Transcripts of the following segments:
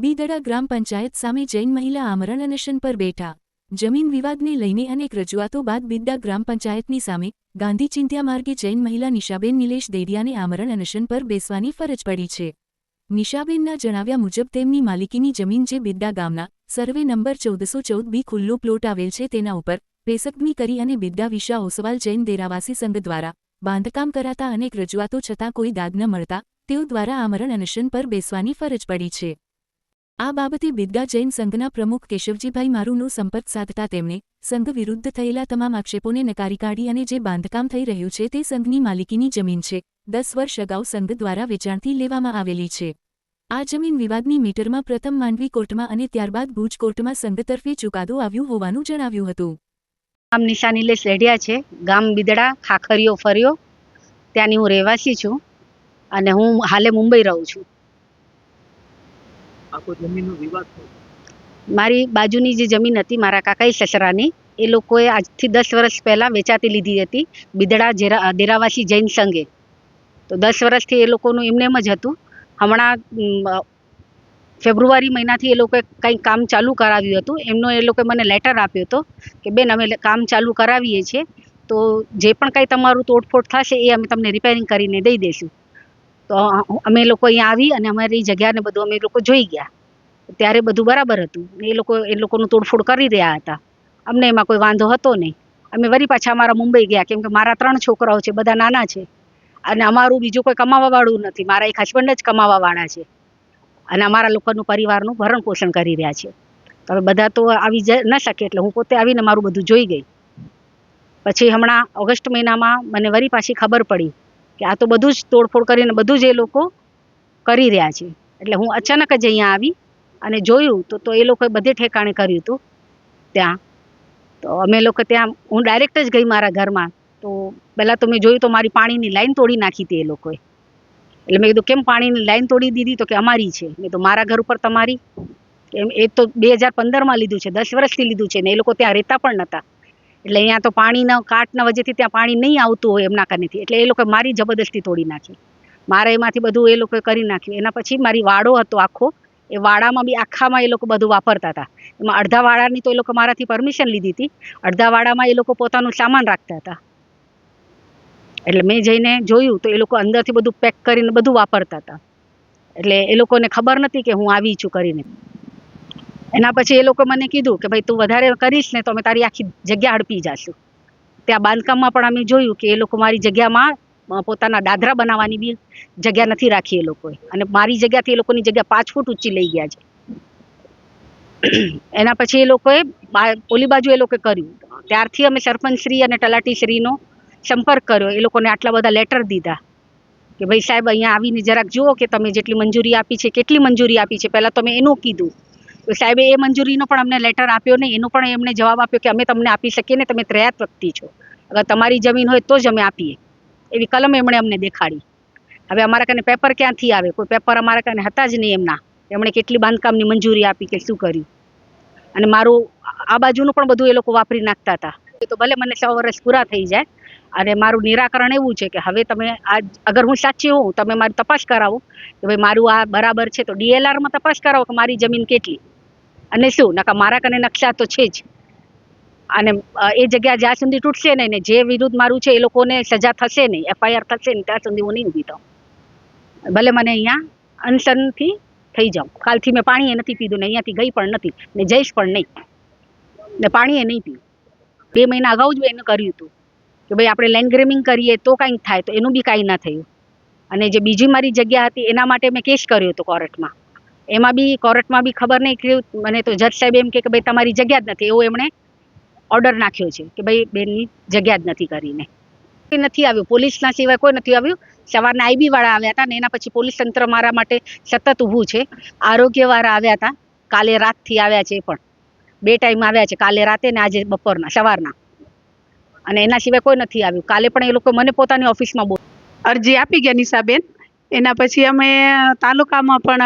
બીદડા ગ્રામ પંચાયત સામે જૈન મહિલા આમરણ અનશન પર બેઠા. જમીન વિવાદને લઈને અનેક રજૂઆતો બાદ બિદ્દા ગ્રામ પંચાયતની સામે ગાંધી ચિંત્યા માર્ગે જૈન મહિલા નિશાબેન નિલેશ દેડિયાને આમરણ અનશન પર બેસવાની ફરજ પડી છે. નિશાબેનના જણાવ્યા મુજબ તેમની માલિકીની જમીન જે બિદ્દા ગામના સર્વે નંબર ચૌદસો ચૌદ બી ખુલ્લો પ્લોટ આવેલ છે તેના ઉપર પેસકમી કરી અને બિદ્દા વિશા ઓસવાલ જૈન દેરાવાસી સંઘ દ્વારા બાંધકામ કરાતા અનેક રજૂઆતો છતાં કોઈ દાદ ન મળતા તેઓ દ્વારા આમરણ અનશન પર બેસવાની ફરજ પડી છે. આ બાબતે બિદગા જૈન સંઘના પ્રમુખ કેશવજીભાઈ મારુનો સંપર્ક સાધતા તેમણે સંઘ વિરુદ્ધ થયેલા તમામ આક્ષેપોને નકારી કાઢી અને જે બાંધકામ થઈ રહ્યું છે તે સંઘની માલિકીની જમીન છે. દસ વર્ષ અગાઉ સંઘ દ્વારા વેચાણથી લેવામાં આવેલી છે. આ જમીન વિવાદની મીટરમાં પ્રથમ માંડવી કોર્ટમાં અને ત્યારબાદ ભુજ કોર્ટમાં સંઘ તરફે ચુકાદો આવ્યું હોવાનું જણાવ્યું હતું. નામ નિશાની નિલેશ રેડિયા છે. ગામ બિદડા, ખાખરીઓ ફર્યો. ત્યાંની હું રહેવાસી છું અને હું હાલે મુંબઈ રહું છું. આખો જમીનનો વિવાદ થયો. મારી બાજુની જે જમીન હતી, મારા કાકાઈ સસરાની, એ લોકોએ આજથી દસ વર્ષ પહેલાં વેચાતી લીધી હતી, બિદડા જેરા દેરાવાસી જૈન સંઘે. તો દસ વર્ષથી એ લોકોનું એમને એમ જ હતું. હમણાં ફેબ્રુઆરી મહિનાથી એ લોકોએ કંઈ કામ ચાલુ કરાવ્યું હતું. એમનો એ લોકોએ મને લેટર આપ્યો હતો કે, બેન, અમે કામ ચાલુ કરાવીએ છીએ. તો જે પણ કંઈ તમારું તોડફોડ થશે, એ અમે તમને રિપેરિંગ કરીને દઈ દઈશું તો અમે લોકો અહીંયા આવી અને અમારી જગ્યાને બધું અમે લોકો જોઈ ગયા. ત્યારે બધું બરાબર હતું. એ લોકો, એ લોકોનું તોડફોડ કરી રહ્યા હતા. અમને એમાં કોઈ વાંધો હતો નહીં. અમે વરી પાછા અમારા મુંબઈ ગયા, કેમ કે મારા ત્રણ છોકરાઓ છે, બધા નાના છે. અને અમારું બીજું કોઈ કમાવાવાળું નથી. મારા એક હસબન્ડ જ કમાવાવાળા છે. અને અમારા લોકોનું પરિવારનું ભરણ પોષણ કરી રહ્યા છે. તો હવે બધા તો આવી જ ન શકે એટલે હું પોતે આવીને મારું બધું જોઈ ગઈ. પછી હમણાં ઓગસ્ટ મહિનામાં મને વરી પાછી ખબર પડી કે આ તો બધું જ તોડફોડ કરીને બધું જ એ લોકો કરી રહ્યા છે. એટલે હું અચાનક જ અહીંયા આવી અને જોયું તો તો એ લોકોએ બધે ઠેકાણે કર્યું હતું ત્યાં. તો અમે લોકો ત્યાં, હું ડાયરેક્ટ જ ગઈ મારા ઘરમાં. તો પહેલાં તો મેં જોયું તો મારી પાણીની લાઈન તોડી નાખી હતી એ લોકોએ. એટલે મેં કીધું, કેમ પાણીની લાઈન તોડી દીધી? તો કે અમારી છે. મેં તો મારા ઘર ઉપર તમારી. એમ, એ તો બે હજાર પંદરમાં લીધું છે, દસ વર્ષથી લીધું છે ને એ લોકો ત્યાં રહેતા પણ નહોતા. એટલે અહીંયા તો પાણીના કાટના વજેથી ત્યાં પાણી નહીં આવતું હોય એમના કનેથી એટલે એ લોકોએ મારી જબરદસ્તી તોડી નાખી. મારે એમાંથી બધું એ લોકોએ કરી નાખ્યું. એના પછી મારી વાડો હતો આખો. એ વાડામાં બી આખામાં એ લોકો બધું વાપરતા હતા. એમાં અડધા વાડાની તો એ લોકો મારાથી પરમિશન લીધી હતી. અડધા વાડામાં એ લોકો પોતાનું સામાન રાખતા હતા. એટલે મેં જઈને જોયું તો એ લોકો અંદરથી બધું પેક કરીને બધું વાપરતા હતા. એટલે એ લોકોને ખબર નથી કે હું આવી છું કરીને. એના પછી એ લોકો મને કીધું કે ભાઈ, તું વધારે કરીશ ને તો અમે તારી આખી જગ્યા હડપી જશું. ત્યાં બાંધકામમાં પણ અમે જોયું કે એ લોકો મારી જગ્યામાં પોતાના દાદરા બનાવવાની બી જગ્યા નથી રાખી એ લોકોએ. અને મારી જગ્યાથી એ લોકોની જગ્યા પાંચ ફૂટ ઊંચી લઈ ગયા છે. એના પછી એ લોકોએ ઓલી બાજુ એ લોકોએ કર્યું. ત્યારથી અમે સરપંચશ્રી અને તલાટીશ્રીનો સંપર્ક કર્યો. એ લોકોને આટલા બધા લેટર દીધા કે ભાઈ, સાહેબ, અહીંયા આવીને જરાક જુઓ કે તમે જેટલી મંજૂરી આપી છે, કેટલી મંજૂરી આપી છે. પહેલાં તમે એનું કીધું. સાહેબે, એ મંજૂરીનો પણ અમને લેટર આપ્યો નહીં. એનો પણ એમને જવાબ આપ્યો કે અમે તમને આપી શકીએ ને, તમે ત્રયાત વ્યક્તિ છો. અગર તમારી જમીન હોય તો જ અમે આપીએ. એવી કલમ એમણે અમને દેખાડી. હવે અમારા કને પેપર ક્યાંથી આવે? કોઈ પેપર અમારા કને હતા જ નહીં એમના. એમણે કેટલી બાંધકામની મંજૂરી આપી કે શું કર્યું? અને મારું આ બાજુનું પણ બધું એ લોકો વાપરી નાખતા હતા. તો ભલે મને સો વર્ષ પૂરા થઈ જાય, અને મારું નિરાકરણ એવું છે કે હવે તમે આ અગર હું સાચી હોઉં, તમે મારી તપાસ કરાવો કે ભાઈ મારું આ બરાબર છે, તો ડીએલઆરમાં તપાસ કરાવો કે મારી જમીન કેટલી. અને શું? નકા મારા કને નકશા તો છે જ. અને એ જગ્યા જ્યાં સુધી તૂટશે નહીં ને જે વિરુદ્ધ મારું છે એ લોકોને સજા થશે નહીં એફઆઈઆર થશે નહીં ત્યાં સુધી હું નહીં ઊભી થાઉં. ભલે મને અહીંયા અનશનથી થઈ જાઉં. કાલથી મેં પાણી એ નથી પીધું ને, અહીંયાથી ગઈ પણ નથી. ને જઈશ પણ નહીં. ને પાણી એ નહીં પીવું. બે મહિના અગાઉ જ એને કર્યું હતું કે ભાઈ આપણે લેન્ડ ગ્રેમિંગ કરીએ તો કાંઈક થાય, તો એનું બી કાંઈ ના થયું. અને જે બીજી મારી જગ્યા હતી, એના માટે મેં કેસ કર્યો હતો કોર્ટમાં. એમાં બી, કોર્ટમાં બી ખબર નહીં કે મને તો જજ સાહેબ એમ કે ભાઈ, તમારી જગ્યા જ નથી. એવો એમણે ઓર્ડર નાખ્યો છે કે, ભાઈ, બેનની જગ્યા જ નથી કરીને. કોઈ નથી આવ્યું. પોલીસના સિવાય કોઈ નથી આવ્યું. સવારના આઈબી વાળા આવ્યા હતા ને એના પછી પોલીસ તંત્ર મારા માટે સતત ઊભું છે. આરોગ્યવાળા આવ્યા હતા. કાલે રાતથી આવ્યા છે પણ. બે ટાઈમ આવ્યા છે. કાલે રાતે ને આજે બપોરના, સવારના. અને એના સિવાય કોઈ નથી આવ્યું. કાલે પણ એ લોકો મને પોતાની ઓફિસમાં બોલ અરજી આપી ગયા નિશાબેન. એના પછી અમે તાલુકામાં પણ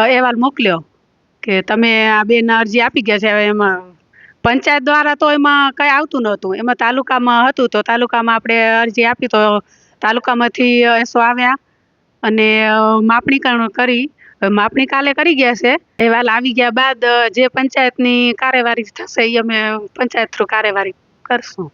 અહેવાલ મોકલ્યો કે તમે આ બેન અરજી આપી ગયા છે. હવે એમાં પંચાયત દ્વારા તો એમાં કંઈ આવતું નહોતું. એમાં તાલુકામાં હતું તો તાલુકામાં આપણે અરજી આપી તો તાલુકામાંથી એસો આવ્યા અને માપણી પણ કરી. માપણી કાલે કરી ગયા છે. અહેવાલ આવી ગયા બાદ જે પંચાયતની કાર્યવાહી થશે એ અમે પંચાયત થ્રુ કાર્યવાહી કરશું.